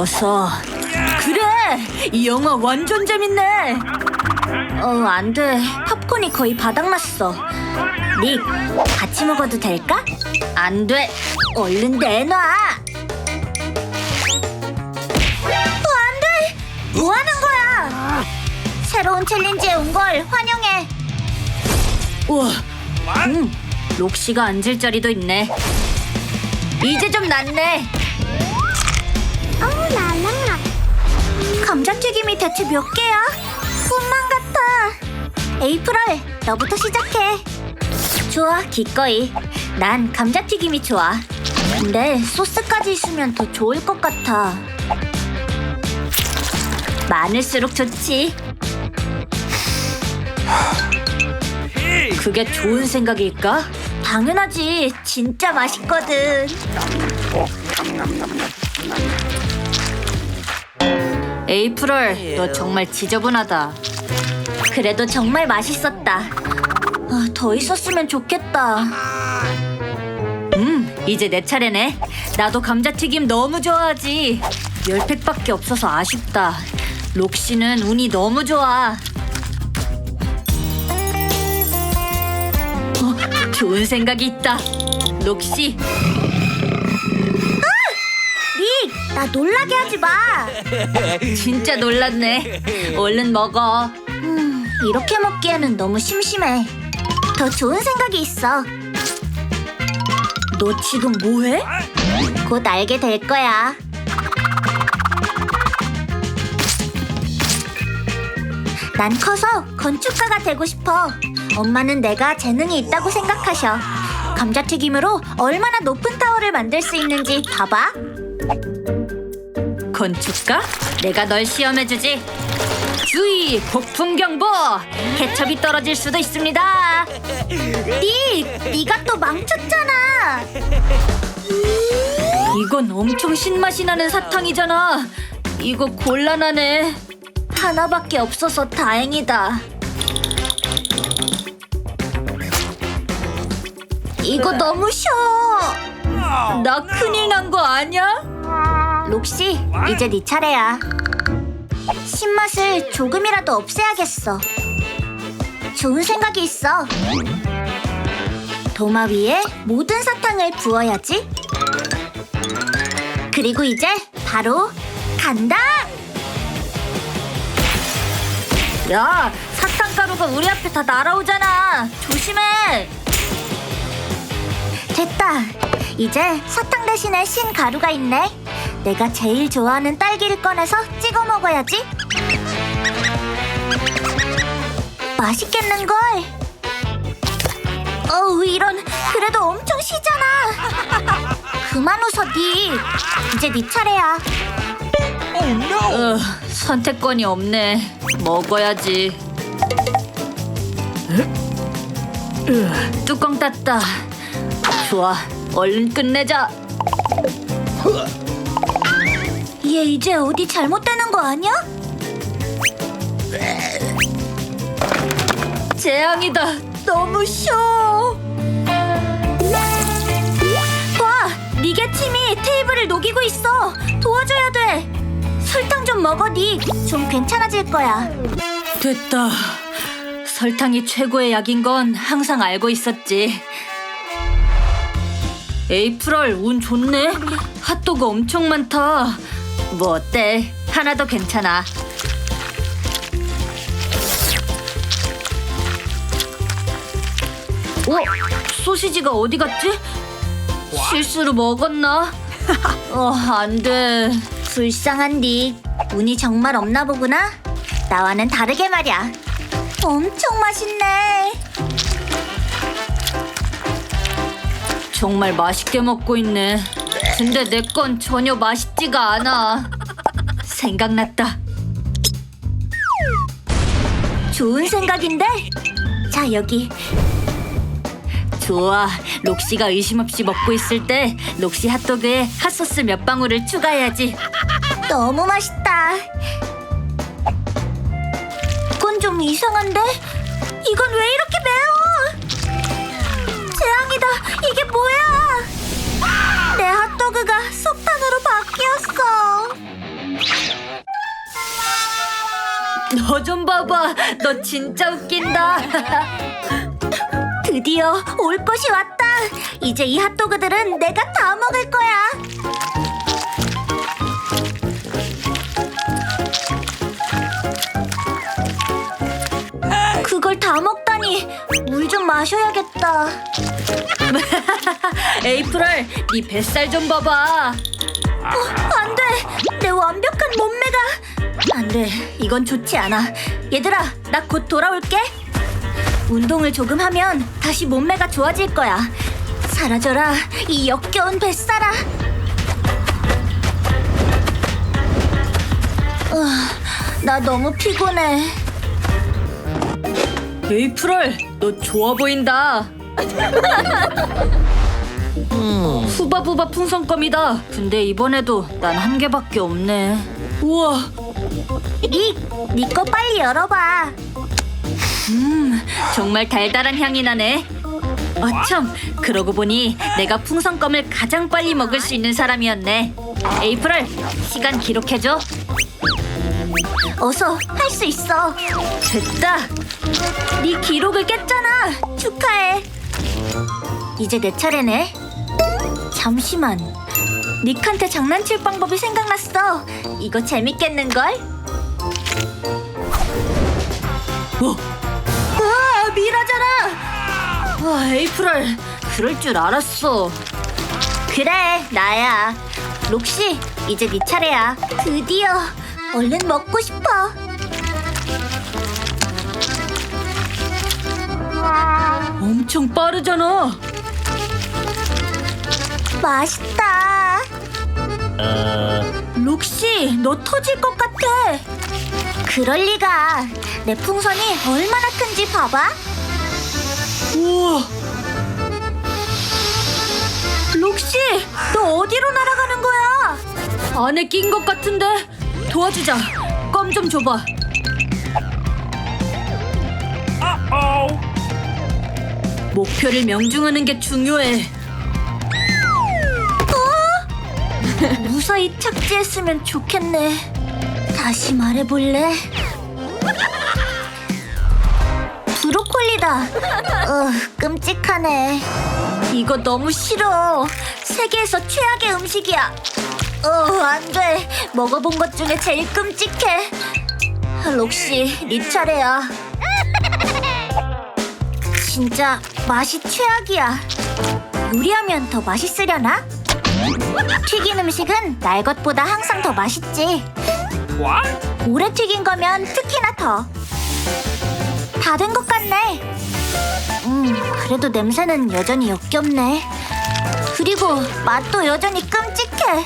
어서. 그래! 이 영화 완전 재밌네! 어, 안 돼. 팝콘이 거의 바닥났어. 닉, 같이 먹어도 될까? 안 돼. 얼른 내놔! 어, 안 돼! 뭐 하는 거야? 새로운 챌린지에 온 걸 환영해. 우와, 음, 록시가 앉을 자리도 있네. 이제 좀 낫네. 감자튀김이 대체 몇 개야? 꿈만 같아. 에이프럴, 너부터 시작해. 좋아, 기꺼이. 난 감자튀김이 좋아. 근데 소스까지 있으면 더 좋을 것 같아. 많을수록 좋지. 그게 좋은 생각일까? 당연하지. 진짜 맛있거든. 에이프럴, 너 정말 지저분하다. 그래도 정말 맛있었다. 아, 더 있었으면 좋겠다. 음, 이제 내 차례네. 나도 감자튀김 너무 좋아하지. 열 팩밖에 없어서 아쉽다. 록시는 운이 너무 좋아. 어, 좋은 생각이 있다. 록시, 닉, 나 놀라게 하지 마. 진짜 놀랐네. 얼른 먹어. 음, 이렇게 먹기에는 너무 심심해. 더 좋은 생각이 있어. 너 지금 뭐해? 곧 알게 될 거야. 난 커서 건축가가 되고 싶어. 엄마는 내가 재능이 있다고 생각하셔. 감자튀김으로 얼마나 높은 타워를 만들 수 있는지 봐봐. 건축가? 내가 널 시험해주지. 주의! 폭풍 경보! 케첩이 떨어질 수도 있습니다. 닉! 네가 또 망쳤잖아. 이건 엄청 신맛이 나는 사탕이잖아. 이거 곤란하네. 하나밖에 없어서 다행이다. 이거 너무 쉬워. 나 큰일 난 거 아니야? 록시, 이제 네 차례야. 신맛을 조금이라도 없애야겠어. 좋은 생각이 있어. 도마 위에 모든 사탕을 부어야지. 그리고 이제 바로 간다. 야, 사탕 가루가 우리 앞에 다 날아오잖아. 조심해. 됐다. 이제 사탕 대신에 신 가루가 있네. 내가 제일 좋아하는 딸기를 꺼내서 찍어 먹어야지. 맛있겠는걸? 어우, 이런. 그래도 엄청 시잖아. 그만 웃어, 니. 이제 네 차례야. 어, 선택권이 없네. 먹어야지. 뚜껑 땄다. 좋아, 얼른 끝내자. 얘 이제 어디 잘못되는 거 아니야? 재앙이다. 너무 쉬워. 봐, 니게 팀이 테이블을 녹이고 있어. 도와줘야 돼. 설탕 좀 먹어, 니. 좀 괜찮아질 거야. 됐다. 설탕이 최고의 약인 건 항상 알고 있었지. 에이프럴 운 좋네. 핫도그 엄청 많다. 뭐 어때? 하나도 괜찮아. 어? 소시지가 어디 갔지? 실수로 먹었나? 어, 안 돼. 불쌍한 닉. 운이 정말 없나 보구나. 나와는 다르게 말이야. 엄청 맛있네. 정말 맛있게 먹고 있네. 근데 내 건 전혀 맛있지가 않아. 생각났다. 좋은 생각인데? 자, 여기. 좋아. 록시가 의심 없이 먹고 있을 때 록시 핫도그에 핫소스 몇 방울을 추가해야지. 너무 맛있다. 그건 좀 이상한데? 이건 왜 이렇게 매워? 재앙이다. 내 핫도그가 석탄으로 바뀌었어. 너 좀 봐봐. 너 진짜 웃긴다. 드디어 올 것이 왔다. 이제 이 핫도그들은 내가 다 먹을 거야. 그걸 다 먹다니 물 좀 마셔야겠다. 에이프럴, 네 뱃살 좀 봐봐. 어, 안 돼. 내 완벽한 몸매가. 안 돼. 이건 좋지 않아. 얘들아, 나 곧 돌아올게. 운동을 조금 하면 다시 몸매가 좋아질 거야. 사라져라, 이 역겨운 뱃살아. 어, 나 너무 피곤해. 에이프럴, 너 좋아 보인다. 후바부바 풍선껌이다. 근데 이번에도 난 한 개밖에 없네. 우와. 닉, 니거 빨리 열어봐. 음, 정말 달달한 향이 나네. 어참, 그러고 보니 내가 풍선껌을 가장 빨리 먹을 수 있는 사람이었네. 에이프럴, 시간 기록해줘. 어서 할 수 있어. 됐다. 네 기록을 깼잖아. 축하해. 이제 내 차례네. 잠시만. 닉한테 장난칠 방법이 생각났어. 이거 재밌겠는걸? 어? 와, 미라잖아! 와, 에이프럴, 그럴 줄 알았어. 그래, 나야. 록시, 이제 네 차례야. 드디어. 얼른 먹고 싶어. 엄청 빠르잖아. 맛있다. 록시, 너 터질 것 같아. 그럴 리가. 내 풍선이 얼마나 큰지 봐봐. 우와. 록시, 너 어디로 날아가는 거야? 안에 낀 것 같은데. 도와주자. 껌 좀 줘봐. 목표를 명중하는 게 중요해. 무사히 착지했으면 좋겠네. 다시 말해볼래? 브로콜리다. 어, 끔찍하네. 이거 너무 싫어. 세계에서 최악의 음식이야. 어, 안 돼. 먹어본 것 중에 제일 끔찍해. 록시, 네 차례야. 진짜 맛이 최악이야. 요리하면 더 맛있으려나? 튀긴 음식은 날 것보다 항상 더 맛있지. 오래 튀긴 거면 특히나 더. 다 된 것 같네. 음, 그래도 냄새는 여전히 역겹네. 그리고 맛도 여전히 끔찍해.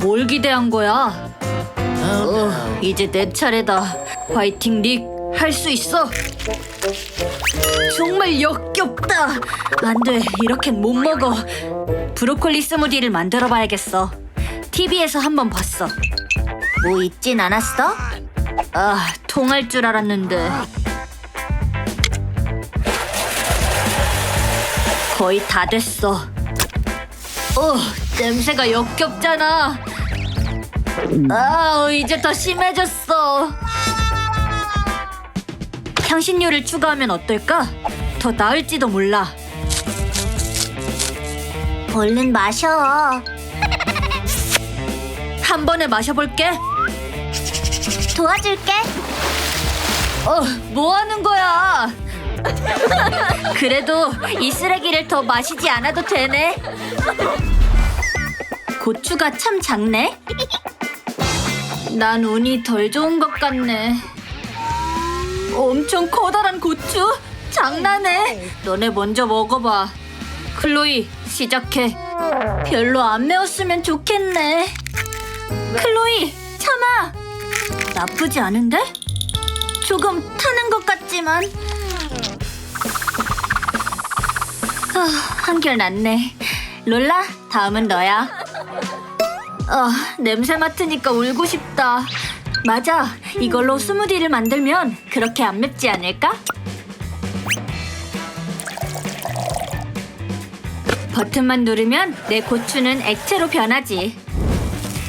뭘 기대한 거야? 어, 이제 내 차례다. 화이팅 릭, 할 수 있어. 정말 역겹다. 안 돼, 이렇겐 못 먹어. 브로콜리 스무디를 만들어 봐야겠어. TV에서 한번 봤어. 뭐 있진 않았어? 아, 통할 줄 알았는데. 거의 다 됐어. 어, 냄새가 역겹잖아. 아, 이제 더 심해졌어. 향신료를 추가하면 어떨까? 더 나을지도 몰라. 얼른 마셔. 한 번에 마셔볼게. 도와줄게. 어, 뭐 하는 거야? 그래도 이 쓰레기를 더 마시지 않아도 되네. 고추가 참 작네. 난 운이 덜 좋은 것 같네. 엄청 커다란 고추? 장난해? 너네 먼저 먹어봐. 클로이, 시작해. 별로 안 매웠으면 좋겠네. 클로이, 참아. 나쁘지 않은데? 조금 타는 것 같지만. 아, 한결 낫네. 롤라, 다음은 너야. 어, 냄새 맡으니까 울고 싶다. 맞아. 이걸로 스무디를 만들면 그렇게 안 맵지 않을까? 버튼만 누르면 내 고추는 액체로 변하지.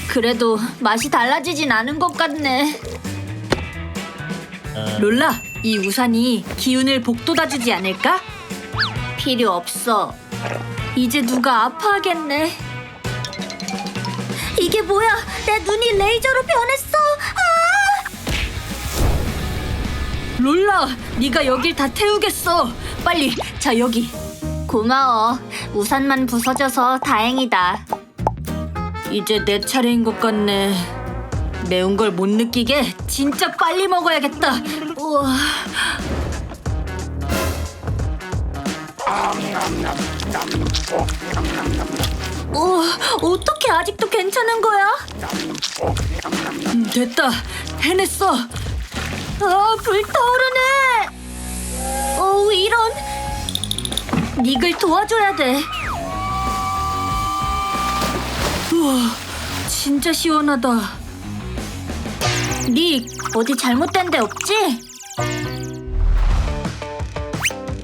그래도 맛이 달라지진 않은 것 같네. 롤라, 이 우산이 기운을 복돋아주지 않을까? 필요 없어. 이제 누가 아파하겠네. 이게 뭐야? 내 눈이 레이저로 변했어. 롤라, 네가 여길 다 태우겠어. 빨리, 자 여기. 고마워. 우산만 부서져서 다행이다. 이제 내 차례인 것 같네. 매운 걸 못 느끼게 진짜 빨리 먹어야겠다. 우와. 어, 어떻게 아직도 괜찮은 거야? 음, 됐다. 해냈어. 아, 불타오르네. 어, 이런. 닉을 도와줘야 돼. 우와, 진짜 시원하다. 닉, 어디 잘못된 데 없지?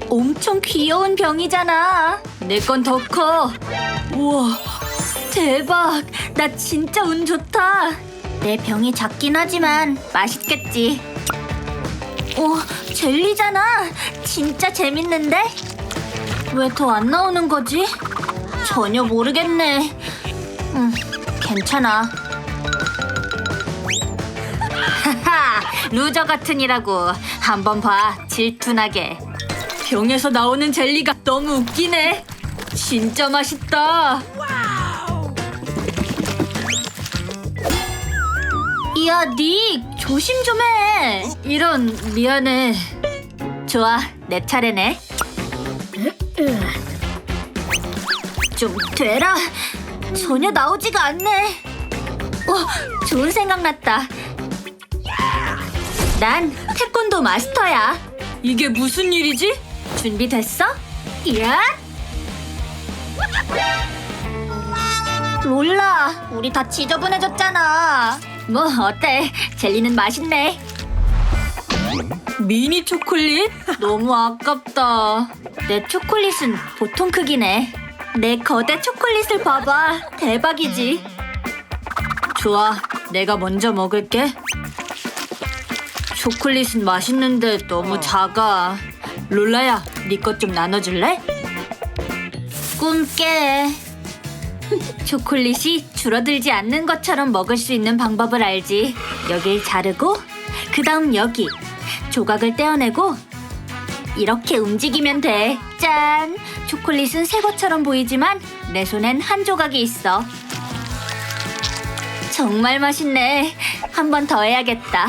엄청 귀여운 병이잖아. 내 건 더 커. 우와, 대박. 나 진짜 운 좋다. 내 병이 작긴 하지만 맛있겠지. 오, 젤리잖아. 진짜 재밌는데? 왜 더 안 나오는 거지? 전혀 모르겠네. 음, 괜찮아. 하하, 루저 같으니라고. 한번 봐, 질투나게. 병에서 나오는 젤리가 너무 웃기네. 진짜 맛있다. 야, 닉, 조심 좀 해. 이런, 미안해. 좋아, 내 차례네. 좀 되라. 전혀 나오지가 않네. 어, 좋은 생각 났다. 난 태권도 마스터야. 이게 무슨 일이지? 준비됐어? 야! 롤라, 우리 다 지저분해졌잖아. 뭐 어때? 젤리는 맛있네. 미니 초콜릿? 너무 아깝다. 내 초콜릿은 보통 크기네. 내 거대 초콜릿을 봐봐. 대박이지. 좋아, 내가 먼저 먹을게. 초콜릿은 맛있는데 너무 작아. 롤라야, 네 것 좀 나눠줄래? 꿈 깨. 초콜릿이 줄어들지 않는 것처럼 먹을 수 있는 방법을 알지. 여길 자르고, 그 다음 여기. 조각을 떼어내고, 이렇게 움직이면 돼. 짠! 초콜릿은 새 것처럼 보이지만 내 손엔 한 조각이 있어. 정말 맛있네. 한 번 더 해야겠다.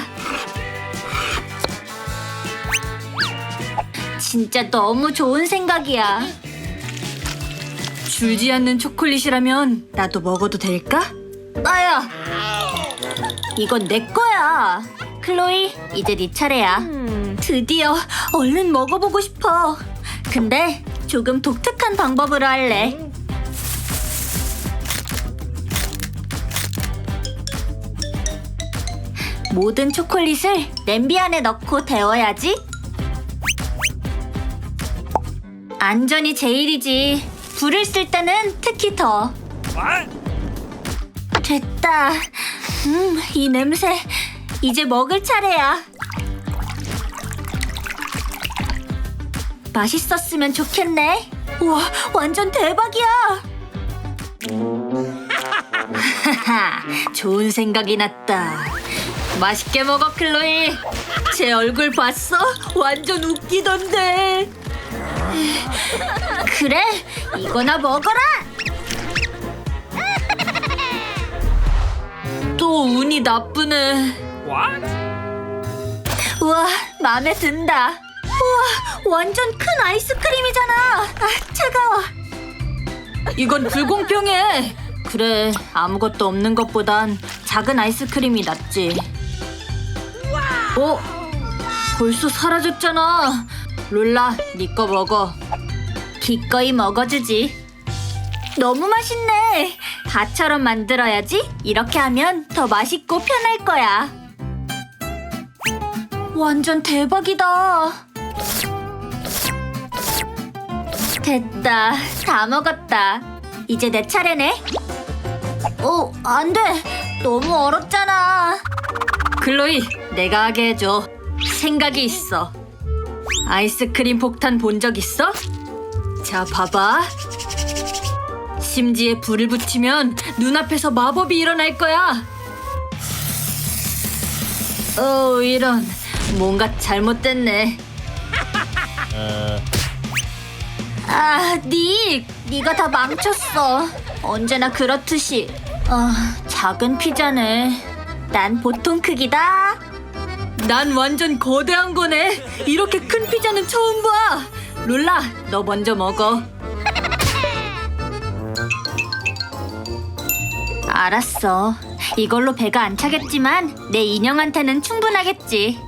진짜 너무 좋은 생각이야. 줄지 않는 초콜릿이라면 나도 먹어도 될까? 나야. 이건 내 거야. 클로이, 이제 네 차례야. 드디어 얼른 먹어보고 싶어. 근데 조금 독특한 방법으로 할래. 모든 초콜릿을 냄비 안에 넣고 데워야지. 안전이 제일이지. 불을 쓸 때는 특히 더. 됐다. 음, 이 냄새. 이제 먹을 차례야. 맛있었으면 좋겠네. 우와, 완전 대박이야. 하하, 좋은 생각이 났다. 맛있게 먹어, 클로이. 제 얼굴 봤어? 완전 웃기던데. 그래, 이거나 먹어라. 또 운이 나쁘네. 우와, 마음에 든다. 우와, 완전 큰 아이스크림이잖아. 아, 차가워. 이건 불공평해. 그래, 아무것도 없는 것보단 작은 아이스크림이 낫지. 어? 벌써 사라졌잖아. 롤라, 네 거 먹어. 기꺼이 먹어주지. 너무 맛있네. 다처럼 만들어야지. 이렇게 하면 더 맛있고 편할 거야. 완전 대박이다. 됐다. 다 먹었다. 이제 내 차례네. 어, 안 돼. 너무 얼었잖아. 클로이, 내가 하게 해줘. 생각이 있어. 아이스크림 폭탄 본 적 있어? 자, 봐봐. 심지에 불을 붙이면 눈앞에서 마법이 일어날 거야. 어, 이런. 뭔가 잘못됐네. 아, 닉! 네가 다 망쳤어. 언제나 그렇듯이. 아, 작은 피자네. 난 보통 크기다. 난 완전 거대한 거네. 이렇게 큰 피자는 처음 봐. 룰라, 너 먼저 먹어. 알았어. 이걸로 배가 안 차겠지만 내 인형한테는 충분하겠지.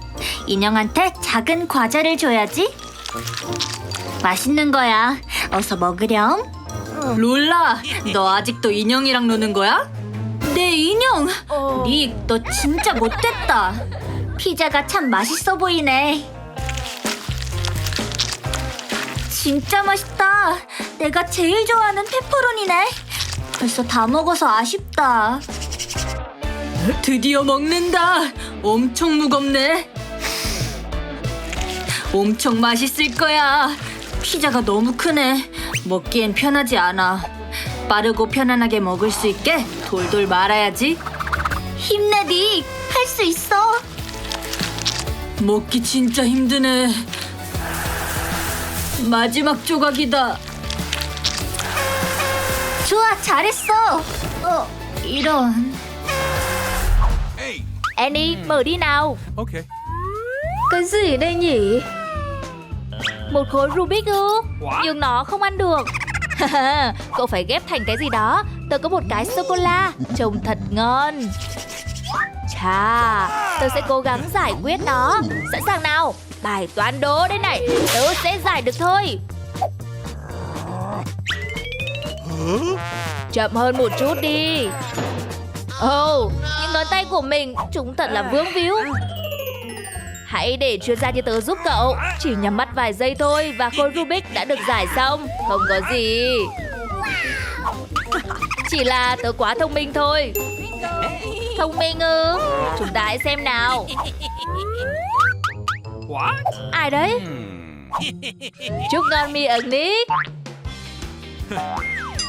인형한테 작은 과자를 줘야지. 맛있는 거야. 어서 먹으렴. 롤라, 너 아직도 인형이랑 노는 거야? 내 인형! 닉, 너 진짜 못됐다. 피자가 참 맛있어 보이네. 진짜 맛있다. 내가 제일 좋아하는 페퍼로니네. 벌써 다 먹어서 아쉽다. 드디어 먹는다. 엄청 무겁네. 엄청 맛있을 거야. 피자가 너무 크네. 먹기엔 편하지 않아. 빠르고 편안하게 먹을 수 있게 돌돌 말아야지. 힘내, 닉. 할 수 있어. 먹기 진짜 힘드네. 마지막 조각이다. 좋아, 잘했어. 어, 이런. Annie, mở đi nào Okay. Cái gì đây nhỉ? Một khối Rubik ư? Nhưng nó không ăn được Cậu phải ghép thành cái gì đó Tớ có một cái sô-cô-la Trông thật ngon Chà Tớ sẽ cố gắng giải quyết nó Sẵn sàng nào Bài toán đố đây này Tớ sẽ giải được thôi Chậm hơn một chút đi Ồ, những ngón tay của mình chúng thật là vướng víu. Hãy để chuyên gia như tớ giúp cậu. Chỉ nhắm mắt vài giây thôi và khối Rubik đã được giải xong. Không có gì. Chỉ là tớ quá thông minh thôi. Thông minh ư? Chúng ta hãy xem nào. Ai đấy? Chúc ngon mi ẩn Nick.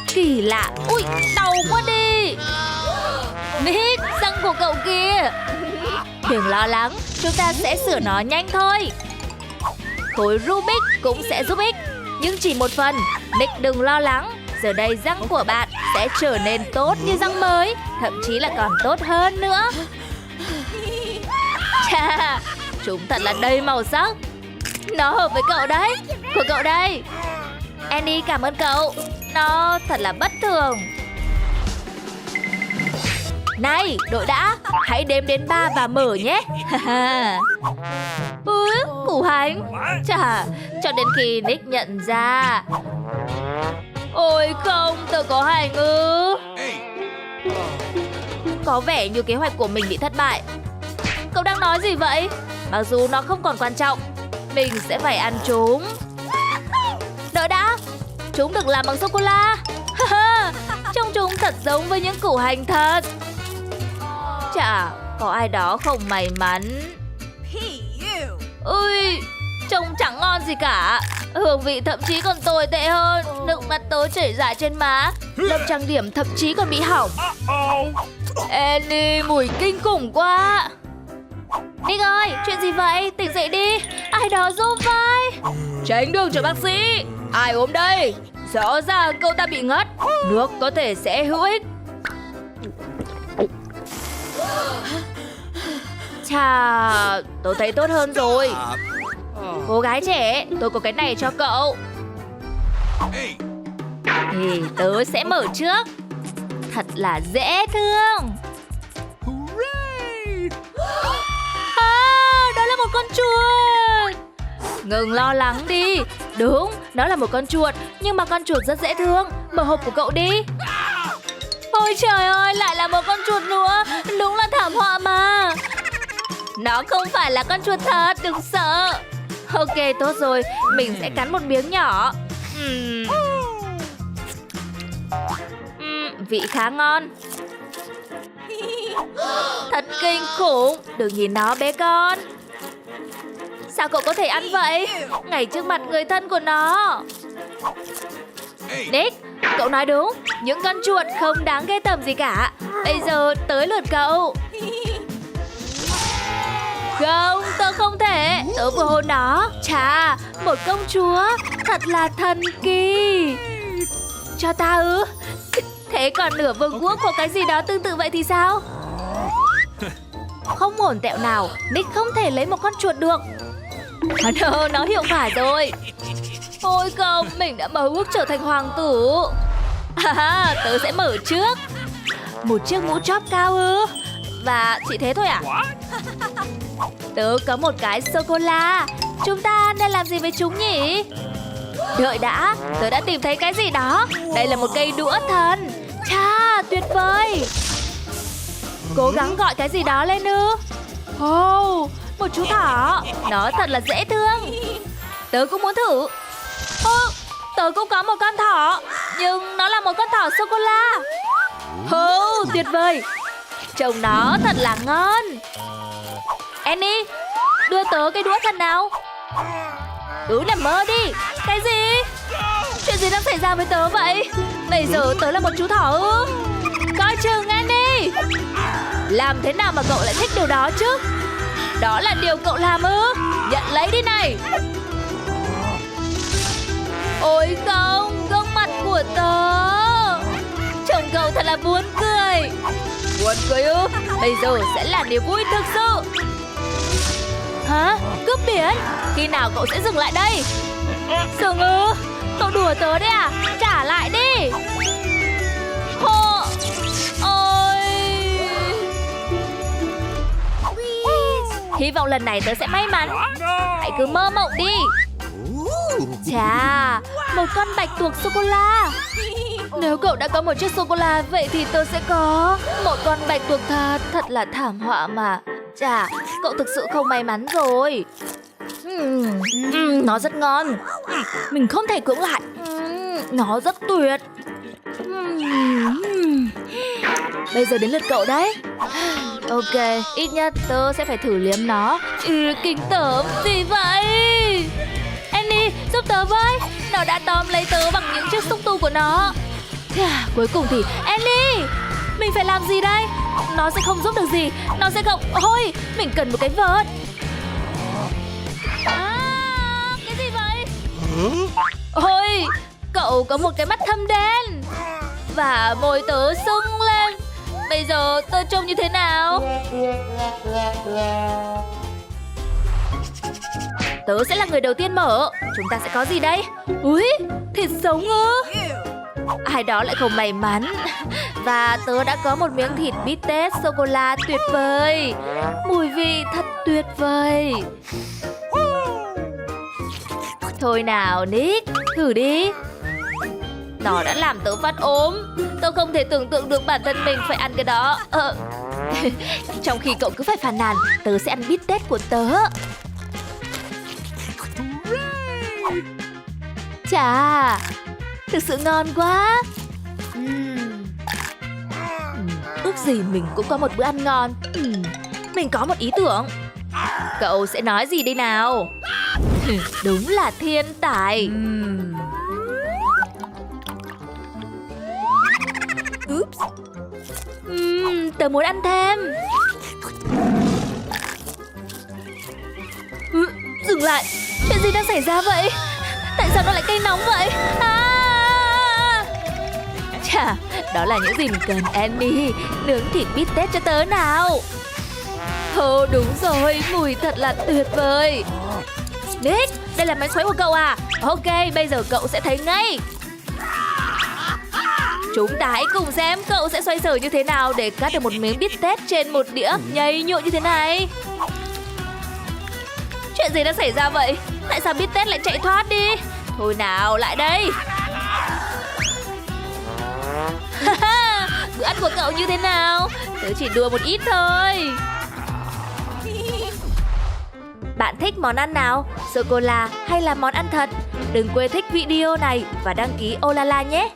Kỳ lạ. Ui, đau quá đi. Nick, răng của cậu kìa. Đừng lo lắng, chúng ta sẽ sửa nó nhanh thôi. Khối Rubik cũng sẽ giúp ích, nhưng chỉ một phần. Nick đừng lo lắng, giờ đây răng của bạn sẽ trở nên tốt như răng mới, thậm chí là còn tốt hơn nữa. Chà, chúng thật là đầy màu sắc. Nó hợp với cậu đấy, của cậu đây. Andy cảm ơn cậu, nó thật là bất thường. Này, đội đã, hãy đếm đến ba và mở nhé. ừ, củ hành. Chà, cho đến khi Nick nhận ra. Ôi không, tớ có hành ư. Có vẻ như kế hoạch của mình bị thất bại. Cậu đang nói gì vậy? Mặc dù nó không còn quan trọng, mình sẽ phải ăn chúng. Đợi đã, chúng được làm bằng sô-cô-la. Trông chúng thật giống với những củ hành thật. Chả có ai đó không may mắn. Ui, trông chẳng ngon gì cả. Hương vị thậm chí còn tồi tệ hơn. Nước mắt tớ chảy dài trên má. Lớp trang điểm thậm chí còn bị hỏng. Annie, mùi kinh khủng quá. Nick ơi, chuyện gì vậy? Tỉnh dậy đi. Ai đó giúp vai. Tránh đường cho bác sĩ. Ai ốm đây? Rõ ràng cậu ta bị ngất. Nước có thể sẽ hữu ích. Chà, tôi thấy tốt hơn rồi. Cô gái trẻ, tôi có cái này cho cậu. Thì tớ sẽ mở trước. Thật là dễ thương. À, đó là một con chuột. Ngừng lo lắng đi. Đúng, đó là một con chuột, nhưng mà con chuột rất dễ thương. Mở hộp của cậu đi. Ôi trời ơi, lại là một con chuột nữa. Đúng là thảm họa mà. Nó không phải là con chuột thật, đừng sợ. Ok, tốt rồi, mình sẽ cắn một miếng nhỏ. Ừm. Ừm, vị khá ngon. Thật kinh khủng, đừng nhìn nó bé con. Sao cậu có thể ăn vậy? Ngay trước mặt người thân của nó. Nick, cậu nói đúng. Những con chuột không đáng ghê tởm gì cả. Bây giờ tới lượt cậu. Không, tớ không thể. Tớ vừa hôn nó. Chà, một công chúa. Thật là thần kỳ. Cho ta ư? Thế còn nửa vương quốc có cái gì đó tương tự vậy thì sao? Không ổn tẹo nào, Nick không thể lấy một con chuột được. À, no, nó hiệu quả rồi. Ôi không, mình đã mơ ước trở thành hoàng tử. À, tớ sẽ mở trước. Một chiếc mũ chóp cao ư? Và chỉ thế thôi à? What? Tớ có một cái sô-cô-la. Chúng ta nên làm gì với chúng nhỉ? Đợi đã, tớ đã tìm thấy cái gì đó. Đây là một cây đũa thần. Chà, tuyệt vời. Cố gắng gọi cái gì đó lên ư. Oh, một chú thỏ. Nó thật là dễ thương. Tớ cũng muốn thử. oh, tớ cũng có một con thỏ. Nhưng nó là một con thỏ sô-cô-la. Oh, tuyệt vời. Trông nó thật là ngon. Annie, đưa tớ cái đũa thần nào. Cứ nằm mơ đi. Cái gì? Chuyện gì đang xảy ra với tớ vậy? Bây giờ tớ là một chú thỏ ư? Coi chừng Annie. Làm thế nào mà cậu lại thích điều đó chứ? Đó là điều cậu làm ư? Nhận lấy đi này. Ôi không, gương mặt của tớ. Chồng cậu thật là buồn cười. Buồn cười ư? Bây giờ sẽ là niềm vui thực sự. Hả? Cướp biển? Khi nào cậu sẽ dừng lại đây? Sương ư? Cậu đùa tớ đấy à? Trả lại đi! Hô! Ôi! Hy vọng lần này tớ sẽ may mắn. Hãy cứ mơ mộng đi. Chà, một con bạch tuộc sô-cô-la. Nếu cậu đã có một chiếc sô-cô-la, vậy thì tớ sẽ có một con bạch tuộc thật, thật là thảm họa mà. Chà, cậu thực sự không may mắn rồi. uhm, uhm, nó rất ngon. Mình không thể cưỡng lại. uhm, nó rất tuyệt. Bây giờ đến lượt cậu đấy. Ok, ít nhất tớ sẽ phải thử liếm nó. Ừ, kinh tởm gì vậy? Annie, giúp tớ với. Nó đã tóm lấy tớ bằng những chiếc xúc tu của nó. Cuối cùng thì Annie, mình phải làm gì đây? Nó sẽ không giúp được gì. Nó sẽ không... Ôi, mình cần một cái vợt. À, cái gì vậy? Ôi, cậu có một cái mắt thâm đen Và môi tớ sưng lên Bây giờ tớ trông như thế nào? Tớ sẽ là người đầu tiên mở Chúng ta sẽ có gì đây? ui, thịt sống ư? Ai đó lại không may mắn. Và tớ đã có một miếng thịt bít tết sô-cô-la tuyệt vời. Mùi vị thật tuyệt vời. Thôi nào Nick, thử đi. Nó đã làm tớ phát ốm. Tớ không thể tưởng tượng được bản thân mình phải ăn cái đó. Ờ. Trong khi cậu cứ phải phàn nàn Tớ sẽ ăn bít tết của tớ. Chà. Thực sự ngon quá. Ước gì mình cũng có một bữa ăn ngon. Mình có một ý tưởng. Cậu sẽ nói gì đây nào? Đúng là thiên tài. Oops. Ừm, Tớ muốn ăn thêm. Dừng lại. Chuyện gì đang xảy ra vậy? Tại sao nó lại cay nóng vậy? À! Chà Đó là những gì mình cần Annie Nướng thịt bít tết cho tớ nào Ồ đúng rồi Mùi thật là tuyệt vời Nick, đây là máy khuấy của cậu à? Ok, bây giờ cậu sẽ thấy ngay. Chúng ta hãy cùng xem cậu sẽ xoay sở như thế nào để cắt được một miếng bít tết trên một đĩa nhầy nhụa như thế này. Chuyện gì đã xảy ra vậy? Tại sao bít tết lại chạy thoát đi? Thôi nào, lại đây. Bữa ăn của cậu như thế nào? Tớ chỉ đùa một ít thôi. Bạn thích món ăn nào? Sô-cô-la hay là món ăn thật? Đừng quên thích video này và đăng ký Olala nhé!